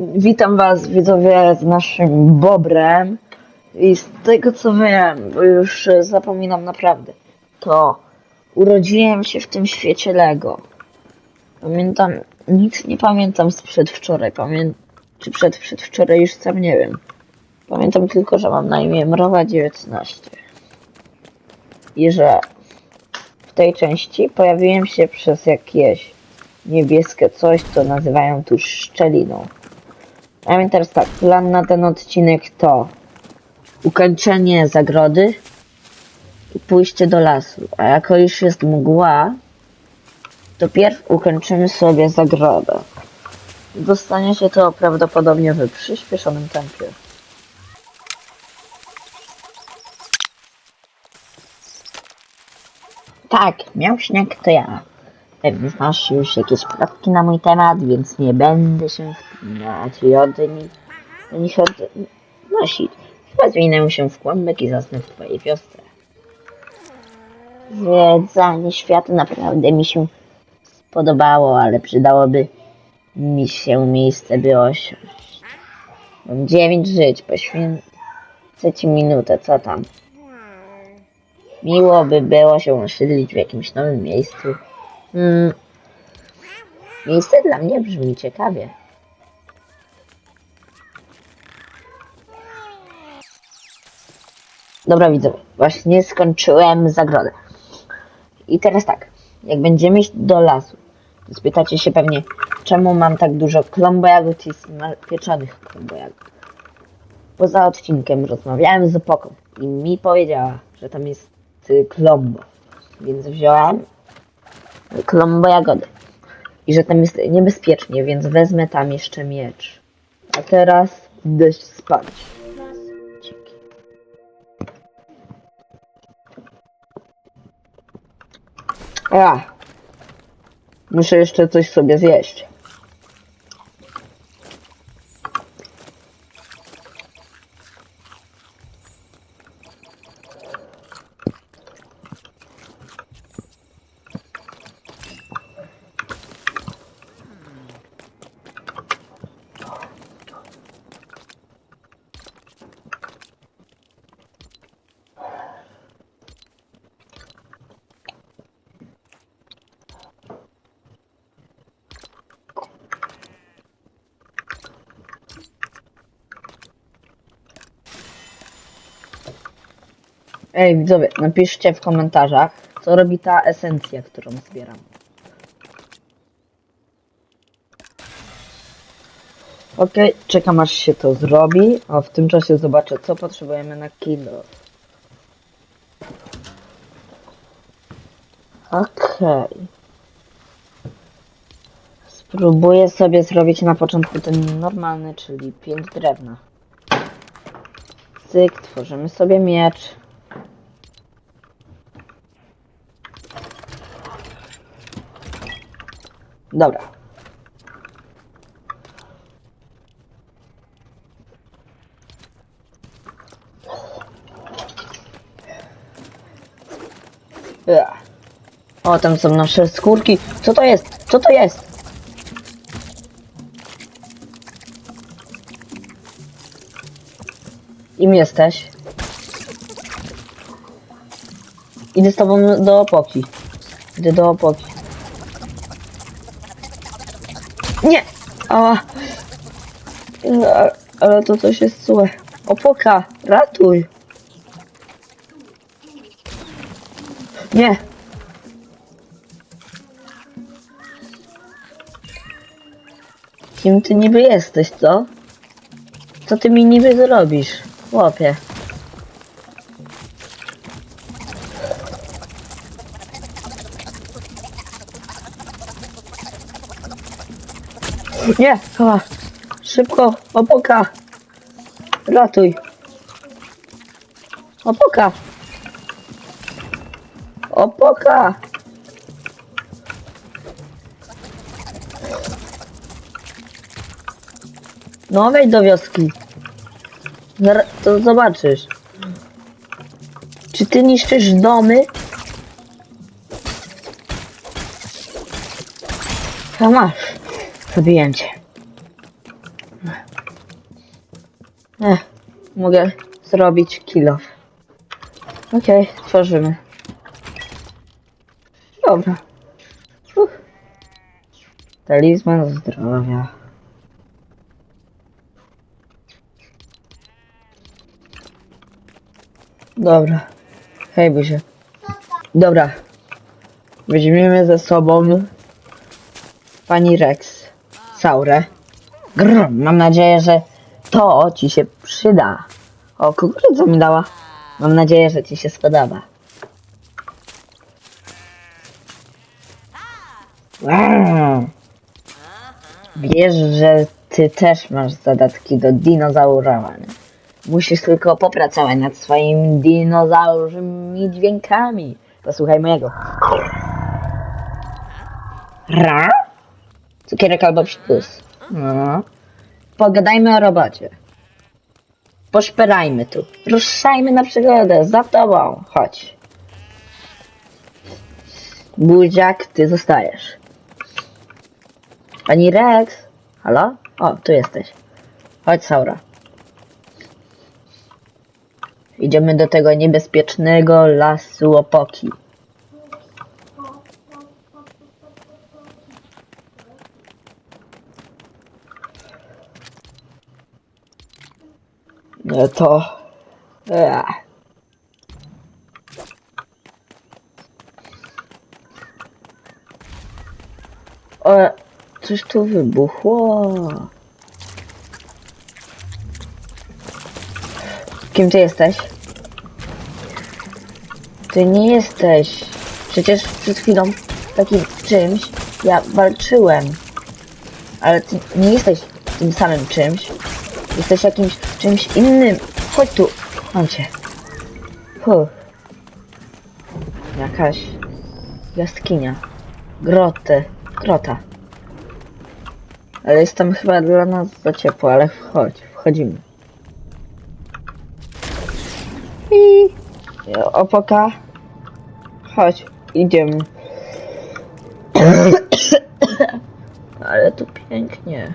Witam was widzowie z naszym Bobrem i z tego co wiem, bo już zapominam naprawdę, to urodziłem się w tym świecie Lego. Pamiętam, nic nie pamiętam z przedwczoraj, pamię... czy przed przedwczoraj już sam nie wiem. Pamiętam tylko, że mam na imię Mrowa 19 i że w tej części pojawiłem się przez jakieś niebieskie coś, co nazywają tu szczeliną. A więc teraz tak, plan na ten odcinek to ukończenie zagrody i pójście do lasu. A jako już jest mgła, to pierw ukończymy sobie zagrodę. Dostanie się to prawdopodobnie w przyspieszonym tempie. Tak, miał śnieg to ja. Znasz już jakieś plotki na mój temat, więc nie będę się wspinać i od nich, do nich odnosić. Chyba zwinę się w kłębek i zasnę w twojej wiosce. Zwiedzanie świata naprawdę mi się spodobało, ale przydałoby mi się miejsce, by osiąść. Mam dziewięć żyć, poświęcę ci minutę, co tam? Miło by było się osiedlić w jakimś nowym miejscu. Hmm. Miejsce dla mnie brzmi ciekawie. Dobra widzowie, właśnie skończyłem zagrodę. I teraz tak, jak będziemy iść do lasu, to spytacie się pewnie, czemu mam tak dużo klombo jagód i pieczonych klombo jagód. Poza odcinkiem rozmawiałem z Opoką i mi powiedziała, że tam jest y, klombo. Więc wziąłem klombo jagody. I że tam jest niebezpiecznie, więc wezmę tam jeszcze miecz. A teraz idę spać. A! Muszę jeszcze coś sobie zjeść. Ej, widzowie, napiszcie w komentarzach, co robi ta esencja, którą zbieram. Okej, czekam aż się to zrobi, a w tym czasie zobaczę, co potrzebujemy na kilo. Okej. Spróbuję sobie zrobić na początku ten normalny, czyli 5 drewna. Cyk, tworzymy sobie miecz. Dobra. O, tam są nasze skórki. Co to jest? Co to jest? Im jesteś? Idę z tobą do opoki. Idę do opoki. Nie! A, no, ale to coś jest złe. Opoka, ratuj! Nie! Kim ty niby jesteś, co? Co ty mi niby zrobisz, chłopie? Nie! Chyba. Szybko! Opoka! Ratuj! Opoka! Opoka! No wejdź do wioski. To zobaczysz. Czy ty niszczysz domy? A masz. Zabiję cię. Ech, mogę zrobić kilo. Okej, tworzymy. Dobra. Uff. Talizman zdrowia. Dobra. Hej, Buzie. Dobra. Weźmiemy ze sobą pani Rex. Saurę. Grr, mam nadzieję, że to ci się przyda. O, kukurydza mi dała. Mam nadzieję, że ci się spodoba. Wiesz, że ty też masz zadatki do dinozaurowania. Musisz tylko popracować nad swoimi dinozaurzymi dźwiękami. Posłuchaj mojego. Ra? Cukierek albo psikus. No. Pogadajmy o robocie. Poszperajmy tu. Ruszajmy na przygodę. Za tobą. Chodź. Buziak, ty zostajesz. Pani Rex. Halo? O, tu jesteś. Chodź, Saura. Idziemy do tego niebezpiecznego lasu opoki. To... Ech. O, coś tu wybuchło. Kim ty jesteś? Ty nie jesteś. Przecież przed chwilą takim czymś ja walczyłem. Ale ty nie jesteś tym samym czymś. Jesteś jakimś czymś innym. Chodź tu. Mam cię. Huh. Jakaś jaskinia. Groty. Grota. Ale jest tam chyba dla nas za ciepło, ale wchodź, wchodzimy. I opoka. Chodź, idziemy. Ale tu pięknie.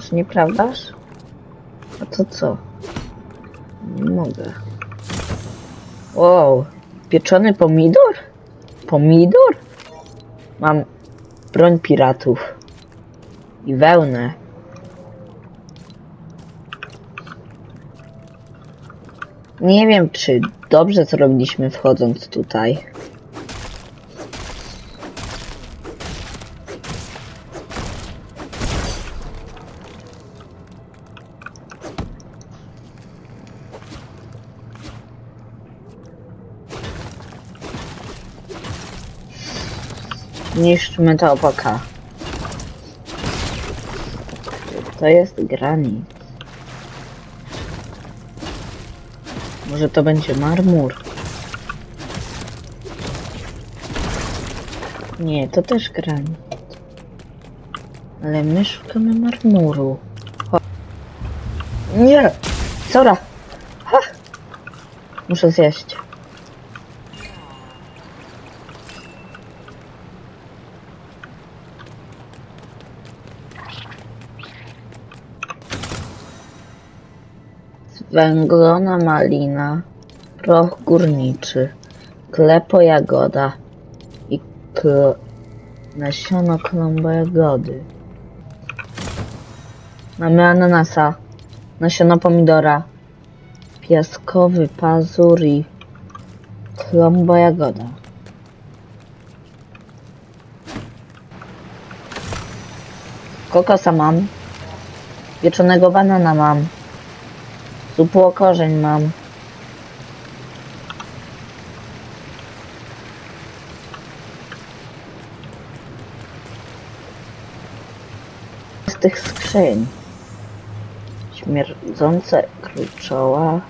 Toż nieprawdaż? A to co? Nie mogę. Wow, pieczony pomidor? Pomidor? Mam broń piratów. I wełnę. Nie wiem, czy dobrze zrobiliśmy wchodząc tutaj. Niszczmy to opoka. To jest granit. Może to będzie marmur? Nie, to też granit. Ale my szukamy marmuru. Cho- Nie! Sora! Ha! Muszę zjeść. Węglona malina, proch górniczy, klepo jagoda i kl... nasiono klomba jagody. Mamy ananasa, nasiono pomidora, piaskowy pazur i klomba jagoda. Kokosa mam, pieczonego banana mam. Supło korzeń mam. Z tych skrzyń. Śmierdzące kluczoła.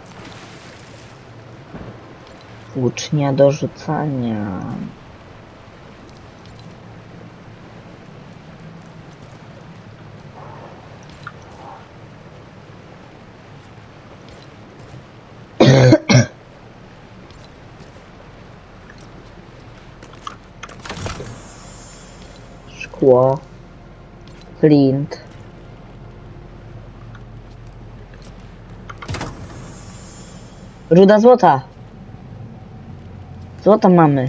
Włócznia do rzucania. było. Flint. Ruda złota. Złota mamy.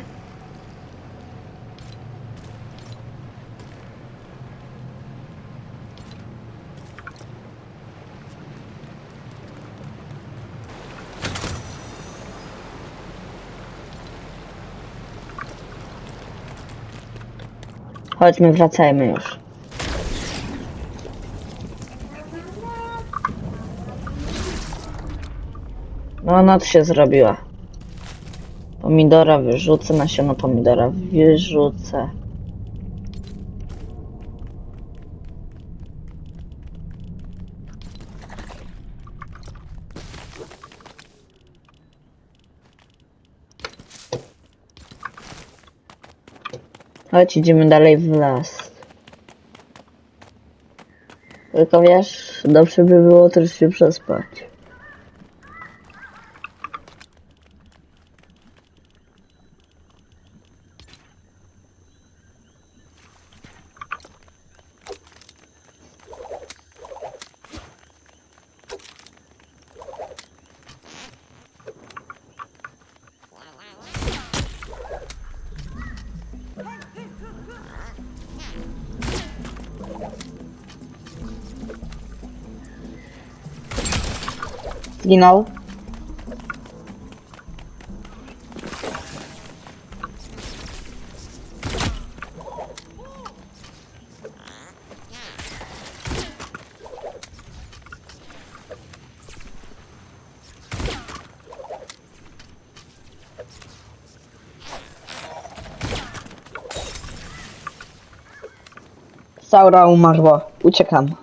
Chodźmy, wracajmy już. No, noc się zrobiła. Pomidora wyrzucę, nasiona pomidora wyrzucę. Chodź, idziemy dalej w las. Tylko wiesz, dobrze by było też się przespać. Zginął. Saura umarła. Uciekam.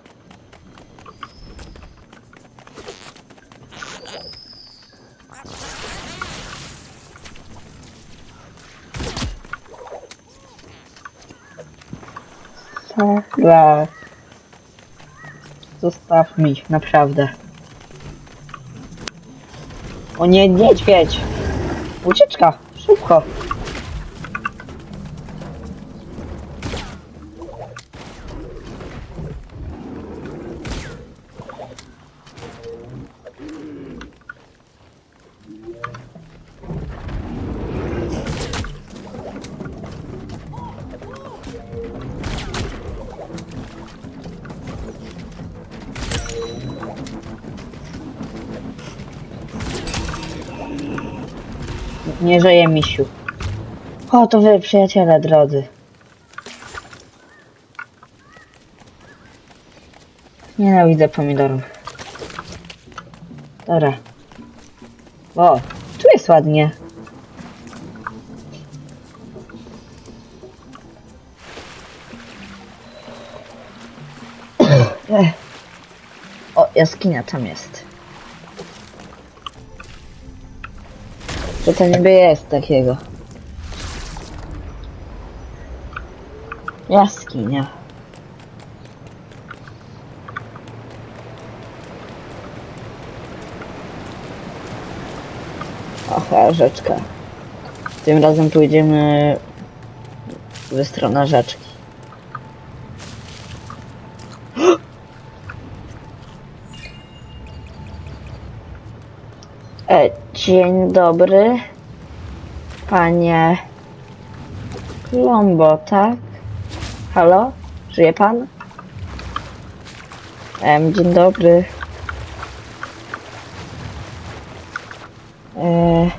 Saura. Zostaw mi, naprawdę. O nie, niedźwiedź! Ucieczka! Szybko! Nie żyje misiu. O, to wy, przyjaciele drodzy. Nienawidzę pomidorów. Dobra. O, tu jest ładnie. Ech. O, jaskinia tam jest. Co to niby jest takiego? Jaskinia. Aha, rzeczka. Tym razem pójdziemy w stronę rzeczki. Dzień dobry. Panie Klombo, tak? Halo? Żyje pan? Em, dzień dobry. E...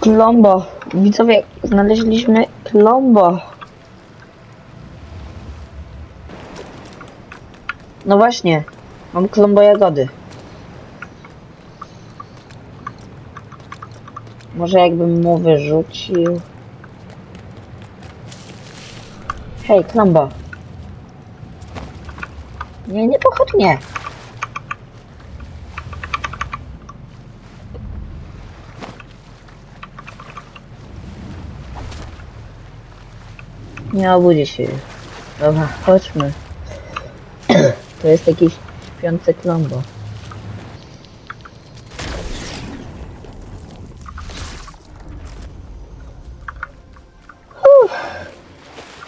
Klombo. Widzowie, znaleźliśmy Klombo. No właśnie, mam klombo jagody. Może jakbym mu wyrzucił. Hej, klombo. Nie, nie pochodź mnie. Nie obudzi się. Dobra, chodźmy. To jest jakiś śpiący klombo.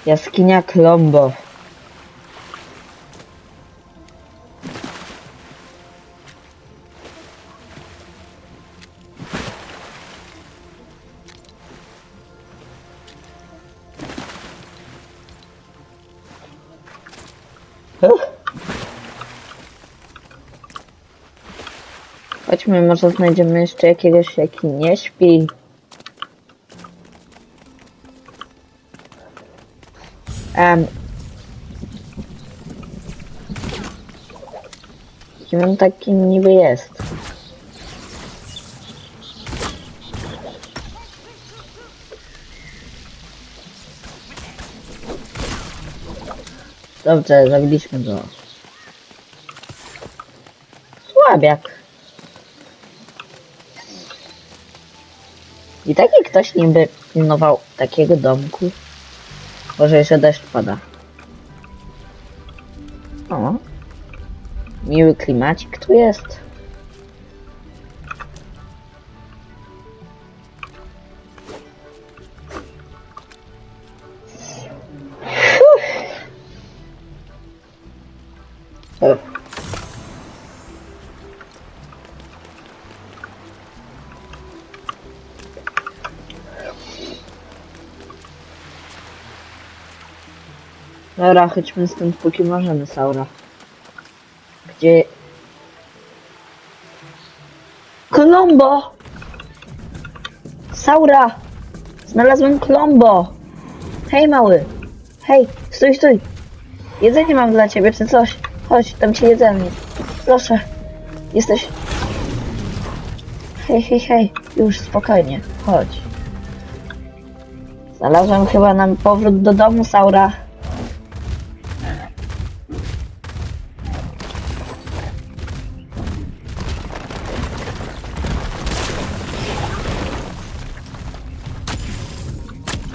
Jaskinia klombo. Huh? Chodźmy, może znajdziemy jeszcze jakiegoś, jaki nie śpi. Um. Kim on taki niby jest? Dobrze, zabiliśmy go. Słabiak. I taki ktoś niby pilnował takiego domku. Może jeszcze deszcz pada. O. Miły klimacik tu jest. Dobra, chodźmy stąd póki możemy, Saura. Gdzie... Kolombo! Saura! Znalazłem Kolombo! Hej, mały! Hej, stój, stój! Jedzenie mam dla ciebie, czy coś? Chodź, dam ci jedzenie. Proszę. Jesteś... Hej, hej, hej. Już, spokojnie. Chodź. Znalazłem chyba nam powrót do domu, Saura.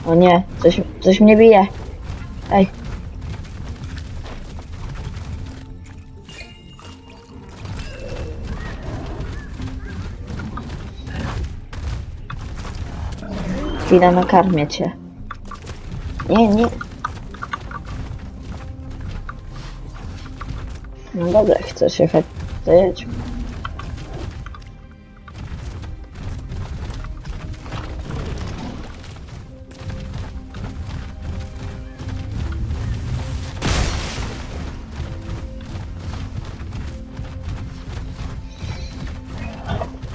O nie, coś, coś mnie bije. Ej. Chwila, nakarmię cię. Nie, nie. No dobra, jechać, to jedź.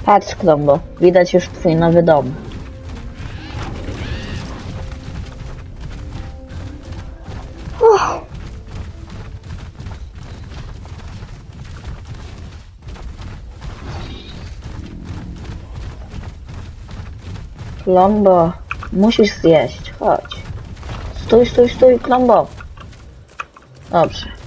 Patrz, Klombo, widać już twój nowy dom. Uff. Klombo, musisz zjeść, chodź. Stój, stój, stój, Klombo. Dobrze.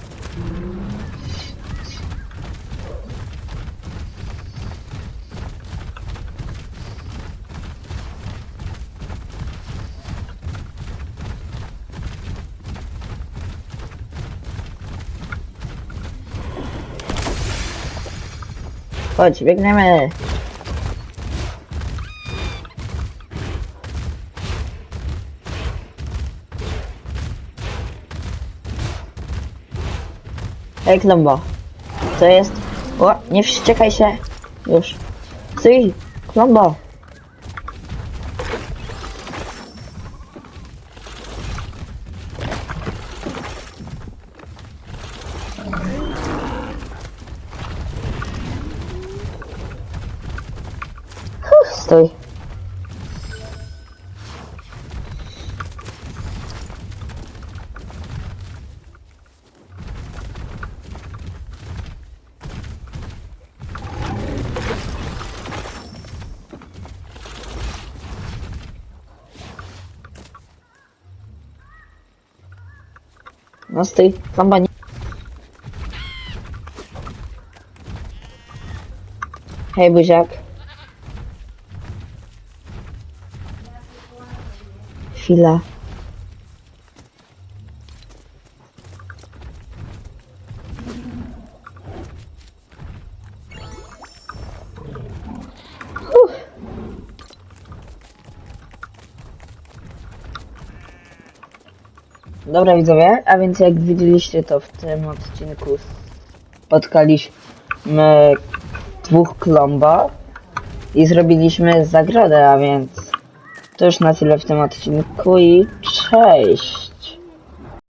Chodź, biegniemy. Ej, Klombo. Co jest? O, nie wściekaj się. Już. Stój, Klombo. Huh, Stój. No stój, Klombo Uff. Dobra widzowie, a więc jak widzieliście to w tym odcinku spotkaliśmy dwóch klomba i zrobiliśmy zagrodę, a więc to już na tyle w tym odcinku i cześć!